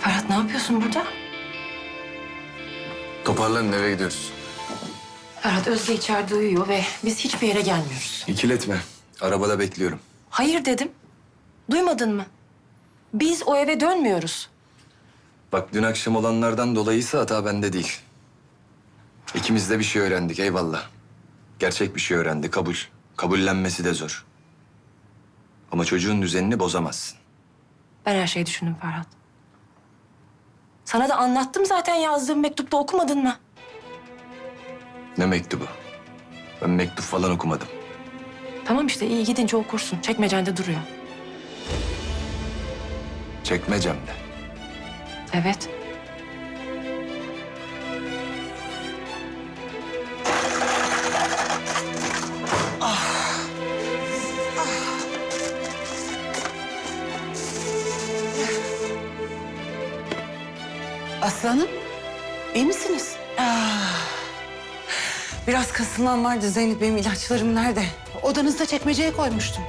Ferhat ne yapıyorsun burada? Toparlanın eve gidiyoruz. Ferhat Özge içeride uyuyor ve biz hiçbir yere gelmiyoruz. İkiletme. Arabada bekliyorum. Hayır dedim. Duymadın mı? Biz o eve dönmüyoruz. Bak dün akşam olanlardan dolayıysa hata bende değil. İkimiz de bir şey öğrendik eyvallah. Gerçek bir şey öğrendi kabul. Kabullenmesi de zor. Ama çocuğun düzenini bozamazsın. Ben her şeyi düşündüm Ferhat. Sana da anlattım zaten yazdığım mektupta okumadın mı? Ne mektubu? Ben mektup falan okumadım. Tamam işte iyi gidince okursun. Çekmecende duruyor. Çekmecemde. Evet. Aslanım, iyi misiniz? Ah. Biraz kasılmam vardı Zeynep. Benim ilaçlarım nerede? Odanızda çekmeceye koymuştum.